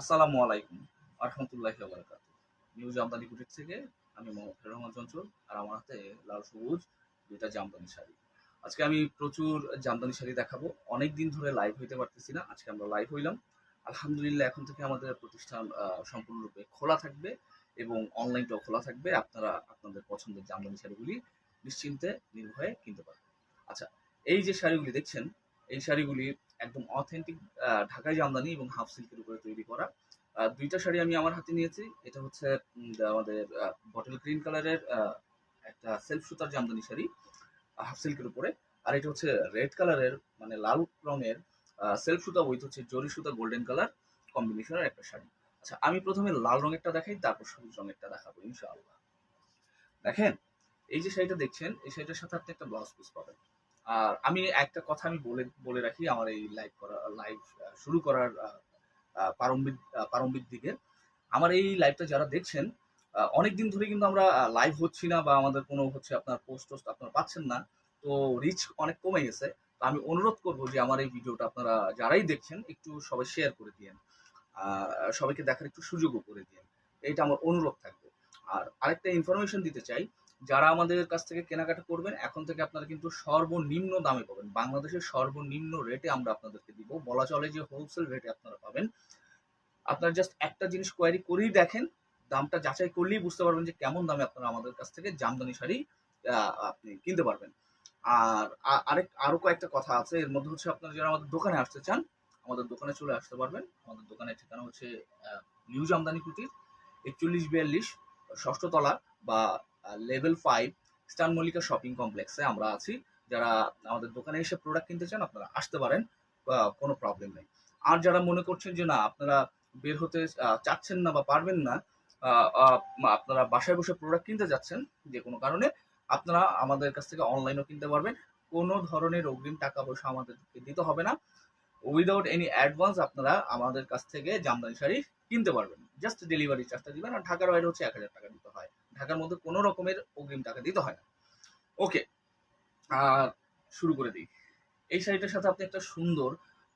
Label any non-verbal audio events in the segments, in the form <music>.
আসসালামু আলাইকুম আরহামতুল্লাহ বারকাত নিউজ আমদানি কুটির থেকে আমি মোহাম্মদ রহমান চঞ্চল আর আমার হাতে লাল সবুজ দুইটা জামদানি শাড়ি। আজকে আমি প্রচুর জামদানি শাড়ি দেখাবো। অনেক দিন ধরে লাইভ হইতে পারতেছি না, আজকে আমরা লাইভ হইলাম। আলহামদুলিল্লাহ, এখন থেকে আমাদের প্রতিষ্ঠান সম্পূর্ণরূপে খোলা থাকবে এবং অনলাইনটাও খোলা থাকবে। আপনারা আপনাদের পছন্দের জামদানি শাড়িগুলি নিশ্চিন্তে নির্ভয়ে কিনতে পারবেন। আচ্ছা এই যে শাড়িগুলি দেখছেন, এই শাড়িগুলি একদম অথেন্টিক ঢাকাই জামদানি এবং হাফ সিল্কের উপরে তৈরি করা। দুইটা শাড়ি আমি আমার হাতে নিয়েছি। এটা হচ্ছে আমাদের বটল গ্রিন কালারের একটা সেলফ সুতার জামদানি শাড়ি হাফ সিল্কের উপরে। আর এটা হচ্ছে রেড কালারের মানে লাল রঙের সেলফ সুতা উইথ হচ্ছে জরি সুতা গোল্ডেন কালার কম্বিনেশনের একটা শাড়ি। আচ্ছা আমি প্রথমে লাল রঙেরটা দেখাই, তারপর সবুজ রঙেরটা দেখাবো, ইনশাআল্লাহ। দেখেন, এই যে শাড়িটা দেখছেন, এই শাড়িটার সাথে আপনি একটা ব্লাউজ পিস পাবেন। আর আমি একটা কথা আমি বলে বলে রাখি আমার এই লাইভ করা লাইভ শুরু করার প্রারম্ভিক প্রারম্ভিক দিকে। আমার এই লাইভটা যারা দেখছেন অনেক দিন ধরে কিন্তু আমরা লাইভ হচ্ছি না বা আমাদের কোনো হচ্ছে আপনার পোস্ট টোস্ট আপনারা পাচ্ছেন না। তো রিচ অনেক কমে গেছে। তো আমি অনুরোধ করব যে আমার এই ভিডিওটা আপনারা যারাই দেখছেন, একটু সবাই শেয়ার করে দিয়েন। সবাইকে দেখার একটু সুযোগও করে দিয়েন। এইটা আমার অনুরোধ থাকবে। আর আরেকটা ইনফরমেশন দিতে চাই যারা আমাদের কাছ থেকে কেনাকাটা করবেন, এখন থেকে আপনারা কিন্তু সর্বনিম্ন দামে পাবেন। বাংলাদেশের সর্বনিম্ন রেটে আমরা আপনাদেরকে দিব। বলা চলে যে হোলসেল রেটে আপনারা পাবেন। আপনারা জাস্ট একটা জিনিস কোয়ারি করেই দেখেন। দামটা যাচাই করলেই বুঝতে পারবেন যে কেমন দামে আপনারা আমাদের কাছ থেকে জামদানি শাড়ি আপনি কিনতে পারবেন। আর আরেক, আরও কয়েকটা কথা আছে। এর মধ্যে হচ্ছে আপনারা যারা আমাদের দোকানে আসতে চান, আমাদের দোকানে চলে আসতে পারবেন। আমাদের দোকানের ঠিকানা হচ্ছে নিউ জামদানি কুটির, একচল্লিশ বিয়াল্লিশ, ষষ্ঠ তলা বা লেভেল ফাইভ স্টান মল্লিকা শপিং কমপ্লেক্সে আমরা আছি। যারা আমাদের দোকানে এসে প্রোডাক্ট কিনতে চান, আপনারা আসতে পারেন কোনো প্রবলেম নেই। আর যারা মনে করছেন যে না, আপনারা বের হতে চাচ্ছেন না বা পারবেন না আপনারা বাসায় বসে প্রোডাক্ট কিনতে যাচ্ছেন, যে কোনো কারণে, আপনারা আমাদের কাছ থেকে অনলাইনও কিনতে পারবেন। কোনো ধরনের অগ্রিম টাকা পয়সা আমাদেরকে দিতে হবে না। উইদাউট এনি অ্যাডভান্স আপনারা আমাদের কাছ থেকে জামদানি শাড়ি কিনতে পারবেন। জাস্ট ডেলিভারি চার্জটা দিবেন, আর ঢাকার বাইরে হচ্ছে এক হাজার টাকা দিতে হয়। ঢাকার মধ্যে কোনো রকমের অগ্রিম টাকা দিতে হয় না। ওকে, আর শুরু করে দিই। এই শাড়িটার সাথে আপনি একটা সুন্দর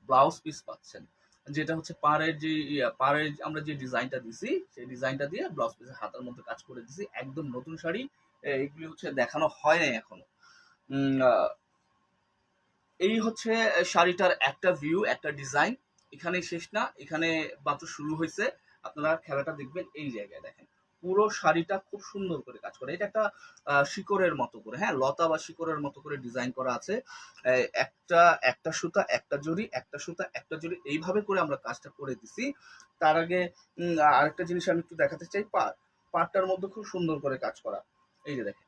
ব্লাউজ পিস পাচ্ছেন, যেটা হচ্ছে পাড়ের যে পাড়ের আমরা যে ডিজাইনটা দিছি, সেই ডিজাইনটা দিয়ে ব্লাউজ পিসের হাতার মধ্যে কাজ করে দিছি। একদম নতুন শাড়ি এগুলি হচ্ছে দেখানো হয় নাই এখনও। এই হচ্ছে শাড়িটার একটা ভিউ একটা ডিজাইন এখানে শেষ না, এখানে মাত্র শুরু হয়েছে। আপনারা খেলাটা দেখবেন এই জায়গায় দেখেন। পুরো শাড়িটা খুব সুন্দর করে কাজ করে। এটা একটা শিকড়ের মতো করে হ্যাঁ? লতা বা শিকড়ের মতো করে ডিজাইন করা আছে। একটা একটা সুতা, একটা জড়ি, একটা সুতা, একটা জড়ি, এইভাবে করে আমরা কাজটা করে দিছি। তার আগে আরেকটা জিনিস আমি একটু দেখাতে চাই পাট পাটটার মধ্যে খুব সুন্দর করে কাজ করা। এই যে দেখেন,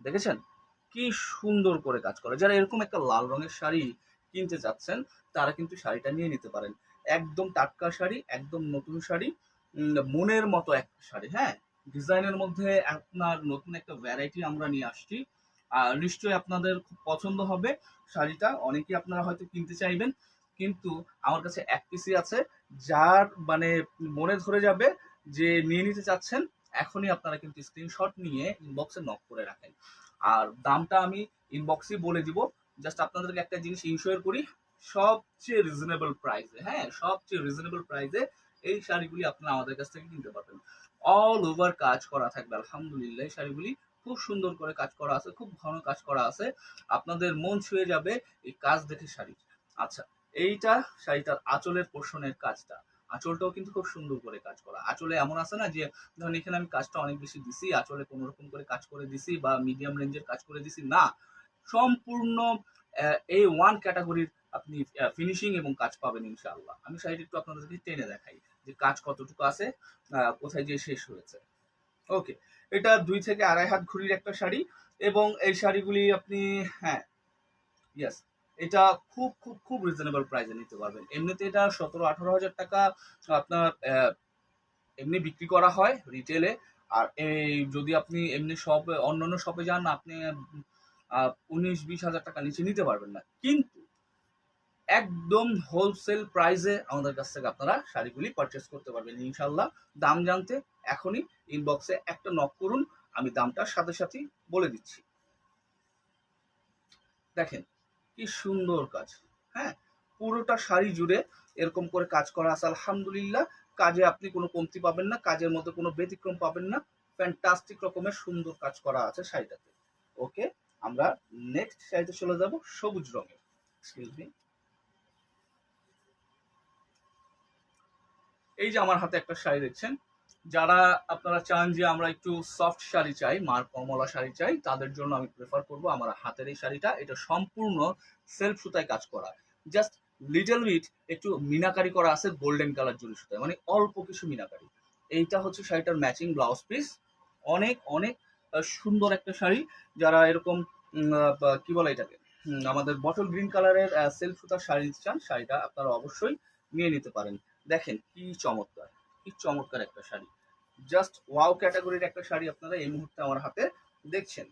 দেখেছেন? কি সুন্দর করে কাজ করা। যারা এরকম একটা লাল রঙের শাড়ি কিনতে চাচ্ছেন, তারা কিন্তু শাড়িটা নিয়ে নিতে পারেন। একদম টাটকা শাড়ি, একদম নতুন শাড়ি মনের মতো একটা শাড়ি হ্যাঁ? ডিজাইনের মধ্যে আপনার নতুন একটা ভ্যারাইটি আমরা নিয়ে আসছি। আর নিশ্চয়ই আপনাদের খুব পছন্দ হবে শাড়িটা, অনেকেই আপনারা হয়তো কিনতে চাইবেন, কিন্তু আমার কাছে এক পিসি আছে, যার মানে মনে ধরে যাবে যে নিয়ে নিতে চাচ্ছেন, এখনই আপনারা কিন্তু স্ক্রিনশট নিয়ে ইনবক্সে নক করে রাখেন। আর দামটা আমি ইনবক্সে বলে দিব জাস্ট আপনাদেরকে একটা জিনিস ইনশোর করি, সবচেয়ে রিজনেবল প্রাইসে হ্যাঁ? সবচেয়ে রিজনেবল প্রাইসে এই শাড়িগুলি আপনারা আমাদের কাছ থেকে কিনতে পারবেন। অল ওভার কাজ করা থাকবে, আলহামদুলিল্লাহ। এই শাড়িগুলি খুব সুন্দর করে কাজ করা আছে, খুব ঘন কাজ করা আছে। আপনাদের মন ছুঁয়ে যাবে এই কাজ দেখে শাড়ি। আচ্ছা এইটা শাড়িটার আঁচলের পোষণের কাজটা। আঁচলটাও কিন্তু খুব সুন্দর করে কাজ করা। আঁচলে এমন আছে না যে, ধরুন এখানে আমি কাজটা অনেক বেশি দিছি, আঁচলে কোনো রকম করে কাজ করে দিছি বা মিডিয়াম রেঞ্জের কাজ করে দিছি, না। সম্পূর্ণ এই ওয়ান ক্যাটাগরির আপনি ফিনিশিং এবং কাজ পাবেন ইনশাআল্লাহ। আমি শাড়িটা একটু আপনাদেরকে টেনে দেখাই। যে কাজ কতটুকু আছে কোথায় যে শেষ হয়েছে। ওকে এটা দুই থেকে আড়াই হাত ঘুরির একটা শাড়ি এবং এই শাড়িগুলি আপনি হ্যাঁ ইয়েস এটা খুব খুব খুব রিজনেবল প্রাইসে নিতে পারবেন। এমনিতে এটা সতেরো আঠারো হাজার টাকা আপনার এমনি বিক্রি করা হয় রিটেলে আর এই যদি আপনি এমনি শপ অন্যান্য শপে যান, আপনি উনিশ বিশ হাজার টাকা নিচে নিতে পারবেন না। কিন্তু একদম হোলসেল প্রাইসে আমাদের কাছ থেকে আপনারা শাড়িগুলি পারচেস করতে পারবেন ইনশাল্লাহ দাম জানতে এখনই ইনবক্সে একটা নক করুন, আমি দামটার সাথে সাথেই বলে দিচ্ছি। দেখেন, কি সুন্দর কাজ হ্যাঁ? পুরোটা শাড়ি জুড়ে এরকম করে কাজ করা আছে, আলহামদুলিল্লাহ। কাজে আপনি কোনো কমতি পাবেন না, কাজের মধ্যে কোনো ব্যতিক্রম পাবেন না। ফ্যান্টাস্টিক রকমের সুন্দর কাজ করা আছে শাড়িটাতে। ওকে আমরা নেক্সট শাড়িতে চলে যাব সবুজ রঙের। এক্সকিউজ মি এই যে আমার হাতে একটা শাড়ি দেখছেন, যারা আপনারা চান যে আমরা একটু সফট শাড়ি চাই, মার কমলা শাড়ি চাই, তাদের জন্য আমি প্রেফার করব আমার হাতের এই শাড়িটা। এটা সম্পূর্ণ সেলফ সুতায় কাজ করা। জাস্ট লিটল উইথ একটু মিনাকারি করা আছে গোল্ডেন কালার জরি সুতায় মানে অল্প কিছু মিনাকারি। এইটা হচ্ছে শাড়িটার ম্যাচিং ব্লাউজ পিস অনেক অনেক সুন্দর একটা শাড়ি। যারা এরকম কি বলে এটাকে? আমাদের বটল গ্রিন কালারের সেলফ সুতার শাড়ি চান, শাড়িটা আপনারা অবশ্যই নিয়ে নিতে পারেন। দেখেন কি চমৎকার কি চমৎকার একটা শাড়ি। জাস্ট ওয়াও ক্যাটাগরির একটা শাড়ি আপনারা এই মুহূর্তে আমার হাতে দেখছেন।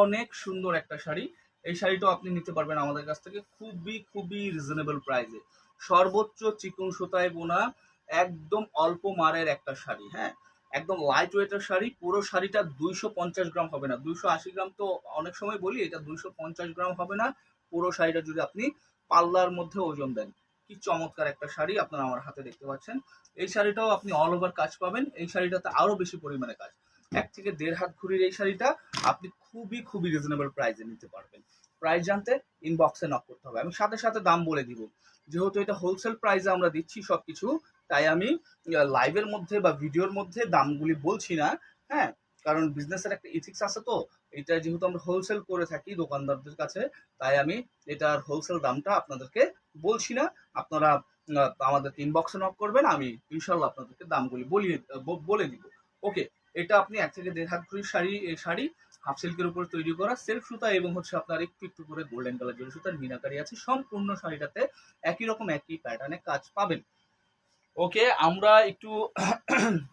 অনেক সুন্দর একটা শাড়ি। এই শাড়িটাও আপনি নিতে পারবেন আমাদের কাছ থেকে খুবই খুবই রিজনেবল প্রাইসে সর্বোচ্চ চিকন সুতায় বোনা একদম অল্প মারের একটা শাড়ি হ্যাঁ? একদম লাইট ওয়েটের শাড়ি, পুরো শাড়িটা দুইশো পঞ্চাশ গ্রাম হবে না। দুইশো আশি গ্রাম তো অনেক সময় বলি, এটা দুইশো পঞ্চাশ গ্রাম হবে না। পুরো শাড়িটা যদি আপনি পাল্লার মধ্যে ওজন দেন। কি চমৎকার একটা শাড়ি আপনারা আমার হাতে দেখতে পাচ্ছেন। এই শাড়িটাও আপনি অল ওভার কাজ পাবেন। এই শাড়িটাতে আরও বেশি পরিমাণে কাজ। এক থেকে দেড় হাত ঘুরির এই শাড়িটা আপনি খুবই খুবই রিজনেবল প্রাইসে নিতে পারবেন। প্রাইস জানতে ইনবক্সে নক করতে হবে। আমি সাথে সাথে দাম বলে দিব। যেহেতু এটা হোলসেল প্রাইসে আমরা দিচ্ছি সবকিছু, তাই আমি লাইভের মধ্যে বা ভিডিওর মধ্যে দামগুলি বলছি না হ্যাঁ? কারণ বিজনেসের একটা ইথিক্স আছে তো। এটা যেহেতু আমরা হোলসেল করে থাকি দোকানদারদের কাছে, তাই আমি এটার হোলসেল দামটা আপনাদেরকে বলছি না আপনারা আহ, আমাদেরকে ইনবক্সে নক করবেন আমি ইনশাল্লাহ আপনাদেরকে দামগুলি বলিয়ে বলে দিব। ওকে এটা আপনি এক থেকে দেড় হাত ঘড়ির শাড়ি শাড়ি হাফ সিল্কের উপর তৈরি করা সেলফ সুতা এবং হচ্ছে আপনার একটু একটু করে গোল্ডেন কালার জরি সুতার মিনাকারি আছে সম্পূর্ণ শাড়িটাতে একই রকম একই প্যাটার্নে কাজ পাবেন। ওকে আমরা একটু <coughs>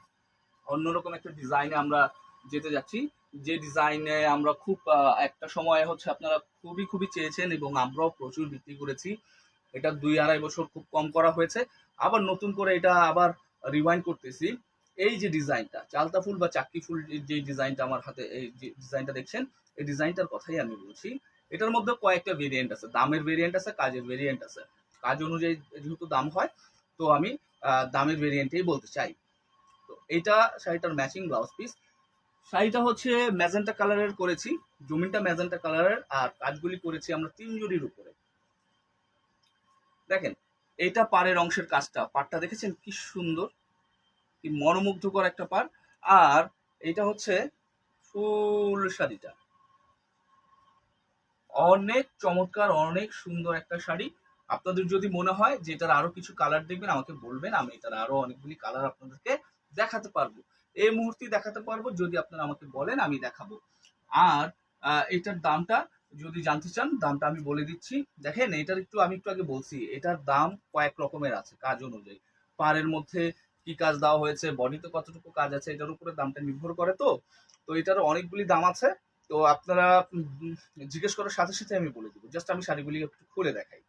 অন্যরকম একটা ডিজাইনে আমরা যেতে যাচ্ছি। যে ডিজাইনে আমরা খুব একটা সময় হচ্ছে আপনারা খুবই খুবই চেয়েছেন এবং আমরাও প্রচুর বিক্রি করেছি। এটা দুই আড়াই বছর খুব কম করা হয়েছে। আবার নতুন করে এটা আবার রিওয়াইন্ড করতেছি। এই যে ডিজাইনটা চালতা ফুল বা চাক্কি ফুল যে- যে ডিজাইনটা আমার হাতে, এই যে ডিজাইনটা দেখছেন, এই ডিজাইনটার কথাই আমি বলছি। এটার মধ্যে কয়েকটা ভেরিয়েন্ট আছে। দামের ভেরিয়েন্ট আছে, কাজের ভেরিয়েন্ট আছে। কাজ অনুযায়ী যেহেতু দাম হয়, তো আমি দামের ভেরিয়েন্টেই বলতে চাই। তো এইটা শাড়িটার ম্যাচিং ব্লাউজ পিস শাড়িটা হচ্ছে ম্যাজেন্টা কালারের করেছি। জমিনটা ম্যাজেন্টা কালারের আর কাজগুলি করেছি আমরা তিন জুড়ির উপরে। দেখেন, এটা পাড়ের অংশের কাজটা। পাড়টা দেখেছেন কি সুন্দর? কি মনোমুগ্ধকর একটা পাড়। আর এটা হচ্ছে ফুল শাড়িটা। অনেক চমৎকার, অনেক সুন্দর একটা শাড়ি। আপনাদের যদি মনে হয় যে এটার আরও কিছু কালার দেখবেন, আমাকে বলবেন। আমি এটার আরও অনেকগুলি কালার আপনাদেরকে দেখাতে পারব। এই মুহূর্তে দেখাতে পারব, যদি আপনারা আমাকে বলেন, আমি দেখাবো। আর এটার দামটা যদি জানতে চান, দামটা আমি বলে দিচ্ছি। দেখেন, এটার একটু আমি একটু আগে বলছি, এটার দাম কয়েক রকমের আছে কাজ অনুযায়ী। পাড়ের মধ্যে কি কাজ দেওয়া হয়েছে, বডিতে কতটুকু কাজ আছে, এটার উপরে দামটা নির্ভর করে তো। তো এটার অনেকগুলি দাম আছে। তো আপনারা জিজ্ঞেস করার সাথে সাথে আমি বলে দিব। জাস্ট আমি শাড়িগুলি একটু খুলে দেখাই।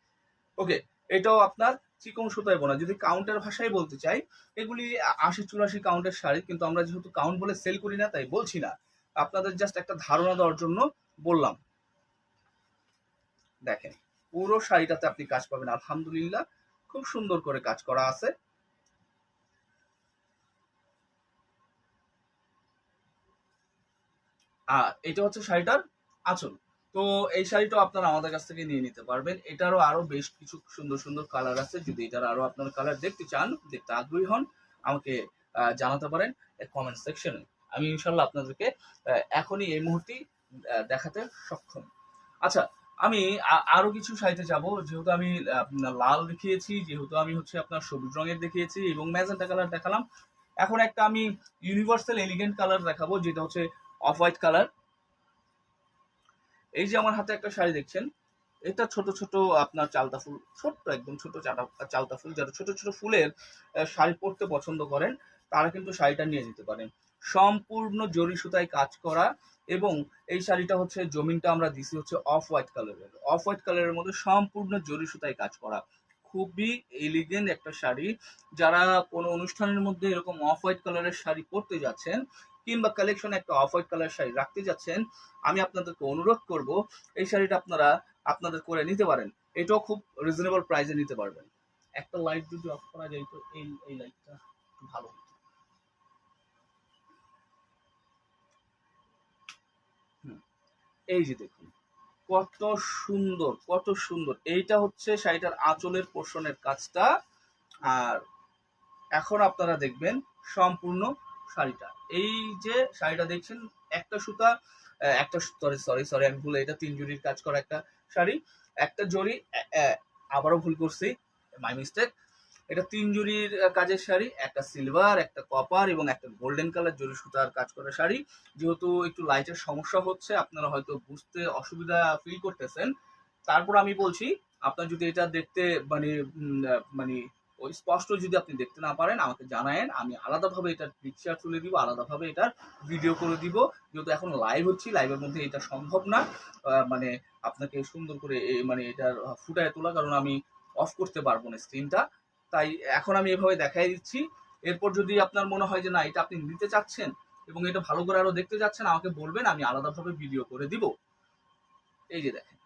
ওকে, এটাও আপনার চিকন সুতায় বোনা। যদি কাউন্টের ভাষায় বলতে চাই, এগুলি আশি চুরাশি কাউন্টের শাড়ি, কিন্তু আমরা যেহেতু কাউন্ট বলে সেল করি না, তাই বলছি না। আপনাদের জাস্ট একটা ধারণা দেওয়ার জন্য বললাম। দেখেন, পুরো শাড়িটাতে আপনি কাজ পাবেন। আলহামদুলিল্লাহ, খুব সুন্দর করে কাজ করা আছে। আর এটা হচ্ছে শাড়িটার আঁচল। তো এই শাড়িটাও আপনারা আমাদের কাছ থেকে নিয়ে নিতে পারবেন। এটারও আরও বেশ কিছু সুন্দর সুন্দর কালার আছে। যদি এটার আরও আপনারা কালার দেখতে চান, দেখতে আগ্রহী হন, আমাকে জানাতে পারেন কমেন্ট সেকশনে আমি ইনশাল্লাহ আপনাদেরকে এখনই এই মুহূর্তে দেখাতে সক্ষম। আচ্ছা আমি আরও কিছু শাড়িতে যাব। যেহেতু আমি লাল দেখিয়েছি, যেহেতু আমি হচ্ছে আপনার সবুজ রঙের দেখিয়েছি এবং ম্যাজেন্টা কালার দেখালাম। এখন একটা আমি ইউনিভার্সাল এলিগেন্ট কালার দেখাবো, যেটা হচ্ছে অফ হোয়াইট কালার এই যে আমার হাতে একটা শাড়ি দেখছেন, এটা ছোট ছোট আপনার চালতা ফুল, ছোট্ট একদম ছোট চাটা, চালতা ফুল। যারা ছোট ছোট ফুলের শাড়ি পরতে পছন্দ করেন, তারা কিন্তু শাড়িটা নিয়ে যেতে পারেন। সম্পূর্ণ জরি সুতায় কাজ করা এবং এই শাড়িটা হচ্ছে, জমিনটা আমরা দিছি হচ্ছে অফ হোয়াইট কালারের অফ হোয়াইট কালারের মধ্যে সম্পূর্ণ জরি সুতায় কাজ করা। খুবই এলিগেন্ট একটা শাড়ি। যারা কোনো অনুষ্ঠানের মধ্যে এরকম অফ হোয়াইট কালারের শাড়ি পরতে যাচ্ছেন কিংবা কালেকশনে একটা অফ হোয়াইট কালার শাড়ি রাখতে যাচ্ছেন, আমি আপনাদেরকে অনুরোধ করব, এই শাড়িটা আপনারা আপনাদের করে নিতে পারেন। এটাও খুব রিজনেবল প্রাইসে নিতে পারবেন। একটা লাইট যদি অফ করা যায় তো এই এই লাইটটা ভালো হতো হুম, এই যে দেখুন, কত সুন্দর কত সুন্দর। এইটা হচ্ছে শাড়িটার আঁচলের পোষণের কাজটা। আর এখন আপনারা দেখবেন সম্পূর্ণ শাড়িটা। এই যে শাড়িটা দেখছেন, একটা সুতা একটা সরি সরি সরি আমি ভুলে, এটা তিন জুড়ির কাজ করা একটা শাড়ি। একটা জড়ি আবারও ভুল করছি মাই মিস্টেক এটা তিন জুড়ির কাজের শাড়ি, একটা সিলভার একটা কপার এবং একটা গোল্ডেন কালার জরি সুতার কাজ করা শাড়ি। যেহেতু একটু লাইটের সমস্যা হচ্ছে, আপনারা হয়তো বুঝতে অসুবিধা ফিল করতেছেন। তারপর আমি বলছি, আপনার যদি এটা দেখতে মানে মানে ওই স্পষ্ট যদি আপনি দেখতে না পারেন, আমাকে জানায়েন। আমি আলাদাভাবে এটার পিকচার তুলে দিব, আলাদাভাবে এটার ভিডিও করে দিব। যেহেতু এখন লাইভ হচ্ছি লাইভের মধ্যে এটা সম্ভব না। মানে আপনাকে সুন্দর করে মানে এটার ফুটায় তোলা, কারণ আমি অফ করতে পারব না স্ক্রিনটা তাই এখন আমি এভাবে দেখাই দিচ্ছি। এরপর যদি আপনার মনে হয় যে না, এটা আপনি নিতে চাচ্ছেন এবং এটা ভালো করে আরও দেখতে চাচ্ছেন, আমাকে বলবেন, আমি আলাদাভাবে ভিডিও করে দিব। এই যে দেখেন,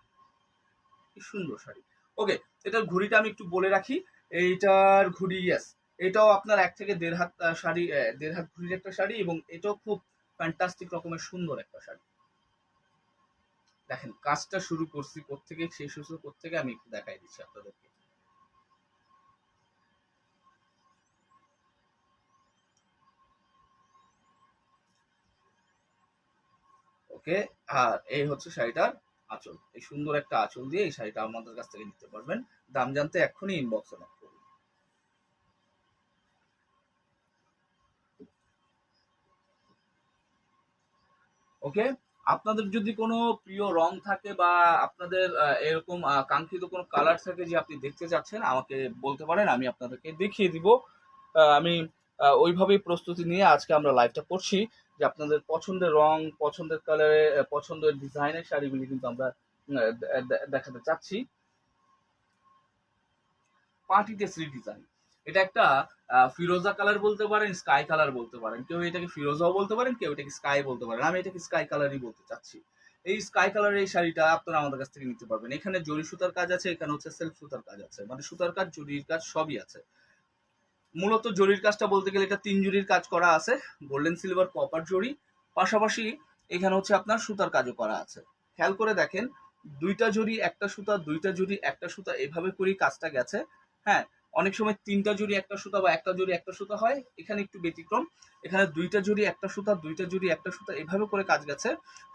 কি সুন্দর শাড়ি। ওকে এটার ঘুড়িটা আমি একটু বলে রাখি। এইটার ঘুড়ি ইয়েস এটাও আপনার এক থেকে দেড় হাত শাড়ি দেড় হাত ঘুড়ির একটা শাড়ি এবং এটাও খুব ফ্যান্টাস্টিক রকমের সুন্দর একটা শাড়ি। দেখেন, কাজটা শুরু করছি কোত্থেকে, শেষ হচ্ছে কোত্থেকে, আমি একটু দেখাই দিচ্ছি আপনাদেরকে। ওকে, আর এই হচ্ছে শাড়িটার আঁচল। এই সুন্দর একটা আঁচল দিয়ে এই শাড়িটা আমাদের কাছ থেকে নিতে পারবেন। দাম জানতে এক্ষুনি ইনবক্সে নক ওকে, আপনাদের যদি কোনো প্রিয় রং থাকে বা আপনাদের এরকম কাঙ্ক্ষিত কোনো কালার থাকে যে আপনি দেখতে চাচ্ছেন, আমাকে বলতে পারেন, আমি আপনাদেরকে দেখিয়ে দিব। আমি ওইভাবেই প্রস্তুতি নিয়ে আজকে আমরা লাইভটা করছি। যে আপনাদের পছন্দের রং, পছন্দের কালারে পছন্দের ডিজাইনের শাড়িগুলি কিন্তু আমরা দেখাতে চাচ্ছি। পার্টিতে থ্রি ডিজাইন এটা একটা ফিরোজা কালার বলতে পারেন স্কাই কালার বলতে পারেন। কেউ এটাকে ফিরোজাও বলতে পারেন, কেউ এটাকে স্কাই বলতে পারেন। আমি এটাকে স্কাই কালারই বলতে চাচ্ছি। এই স্কাই কালারের এই শাড়িটা আপনারা আমাদের কাছ থেকে নিতে পারবেন। এখানে জরি সুতার কাজ আছে, এখানে হচ্ছে সেলফ সুতার কাজ আছে। মানে সুতার কাজ জরির কাজ সবই আছে। মূলত জরির কাজটা বলতে গেলে এটা তিন জরির কাজ করা আছে, গোল্ডেন, সিলভার, কপার জরি। পাশাপাশি এখানে হচ্ছে আপনার সুতার কাজও করা আছে। খেয়াল করে দেখেন, দুইটা জরি, একটা সুতা, দুইটা জরি, একটা সুতা, এভাবে করেই কাজটা গেছে। হ্যাঁ অনেক সময় তিনটা জুড়ি একটা সুতা বা একটা জুড়ি একটা সুতা হয়, এখানে একটু ব্যতিক্রম। এখানে দুইটা জুড়ি একটা সুতা, দুইটা জুড়ি একটা সুতা, এভাবে করে কাজ গেছে।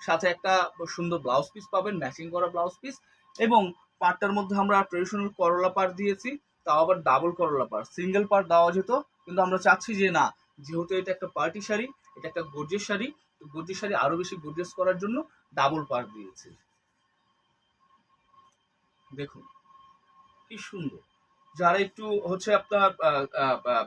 সাথে একটা সুন্দর ব্লাউজ পিস পাবেন ম্যাচিং করা ব্লাউজ পিস এবং পাটটার মধ্যে আমরা ট্রেডিশনাল করলা পাট দিয়েছি। তাও আবার ডাবল করলা পাট সিঙ্গেল পাট দেওয়া যেত কিন্তু আমরা চাচ্ছি যে না, যেহেতু এটা একটা পার্টি শাড়ি, এটা একটা গর্জের শাড়ি, তো গর্জের শাড়ি আরও বেশি গর্জেস করার জন্য ডাবল পাট দিয়েছে। দেখুন, কি সুন্দর। যারা একটু হচ্ছে আপনার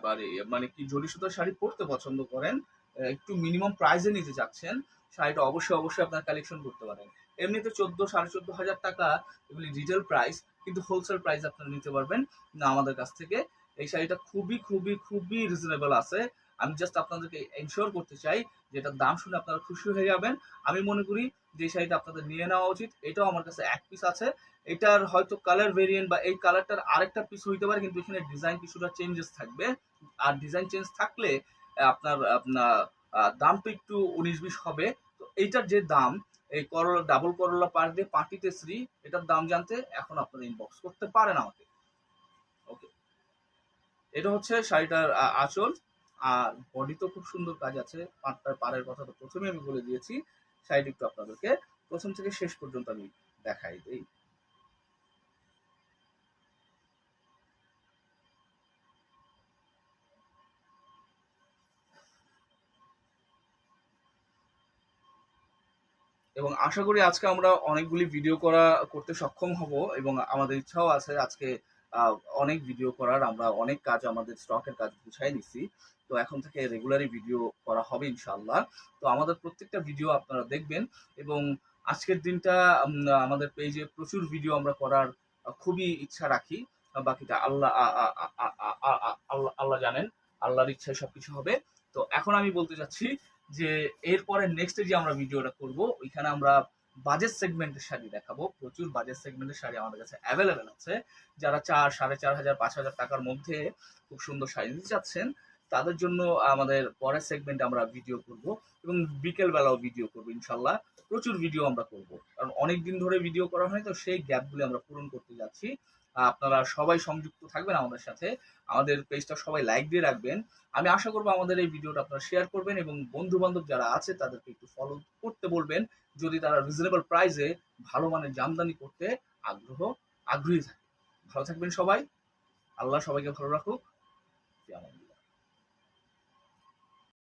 মানে মানে কি জরি সুতার শাড়ি পরতে পছন্দ করেন একটু মিনিমাম প্রাইসে নিতে চাচ্ছেন, শাড়িটা অবশ্যই অবশ্যই আপনার কালেকশন করতে পারেন। এমনিতে চোদ্দ, সাড়ে চোদ্দ হাজার টাকা, এগুলি রিটেল প্রাইস কিন্তু হোলসেল প্রাইস আপনারা নিতে পারবেন। না, আমাদের কাছ থেকে। এই শাড়িটা খুবই খুবই খুবই রিজনেবল আছে। আমি জাস্ট আপনাদেরকে এনশোর করতে চাই যে এটার দাম শুনে আপনারা খুশি হয়ে যাবেন। আমি মনে করি যে শাড়িটা আপনাদের নিয়ে নেওয়া উচিত। এটাও আমার কাছে এক পিস আছে। এটার হয়তো কালার ভেরিয়েন্ট বা এই কালারটার আরেকটা পিস হইতে পারে, কিন্তু এখানে ডিজাইন কিছুটা চেঞ্জেস থাকবে। আর ডিজাইন চেঞ্জ থাকলে আপনার আপনার দামটা একটু উনিশ বিশ হবে। তো এইটার যে দাম এই করলা ডাবল করলা পার দিয়ে পার্টিতে শ্রী, এটার দাম জানতে এখন আপনারা ইনবক্স করতে পারেন আমাকে। ওকে এটা হচ্ছে শাড়িটার আঁচল। আর বডি তো খুব সুন্দর কাজ আছে, পাটটার পাড়ের কথা তো প্রথমে আমি বলে দিয়েছি। শাড়িটি একটু আপনাদেরকে প্রথম থেকে শেষ পর্যন্ত আমি দেখাই দিই। এবং আশা করি আজকে আমরা অনেকগুলি ভিডিও করা করতে সক্ষম হব এবং আমাদের ইচ্ছাও আছে আজকে অনেক ভিডিও করার। আমরা অনেক কাজ আমাদের স্টকের কাজ গুছাই নিছি। তো এখন থেকে রেগুলারই ভিডিও করা হবে ইনশাল্লাহ তো আমাদের প্রত্যেকটা ভিডিও আপনারা দেখবেন এবং আজকের দিনটা আমাদের পেজে প্রচুর ভিডিও আমরা করার খুবই ইচ্ছা রাখি। বাকিটা আল্লাহ আল্লাহ আল্লাহ জানেন। আল্লাহর ইচ্ছায় সবকিছু হবে। তো এখন আমি বলতে চাচ্ছি যে এরপরে নেক্সট যে আমরা ভিডিওটা করব, ওইখানে আমরা বাজেট সেগমেন্টের শাড়ি দেখাবো। প্রচুর বাজেট সেগমেন্টের শাড়ি আমাদের কাছে অ্যাভেলেবেল আছে। যারা চার, সাড়ে চার হাজার, পাঁচ হাজার টাকার মধ্যে খুব সুন্দর শাড়ি নিতে চাচ্ছেন, তাদের জন্য আমাদের পরের সেগমেন্টে আমরা ভিডিও করব এবং বিকেল বেলাও ভিডিও করব, ইনশাল্লাহ। প্রচুর ভিডিও আমরা করব। কারণ অনেক দিন ধরে ভিডিও করা হয় তো সেই গ্যাপগুলি আমরা পূরণ করতে যাচ্ছি। আপনারা সবাই সংযুক্ত থাকবেন আমাদের সাথে। আমাদের পেজটা সবাই লাইক দিয়ে রাখবেন। আমি আশা করব আমাদের এই ভিডিওটা আপনারা শেয়ার করবেন এবং বন্ধু বান্ধব যারা আছে, তাদেরকে একটু ফলো করতে বলবেন। যদি তারা রিজনেবল প্রাইসে ভালো মানের জামদানি করতে আগ্রহ, আগ্রহী থাকে। ভালো থাকবেন সবাই। আল্লাহ সবাইকে ভালো রাখুক।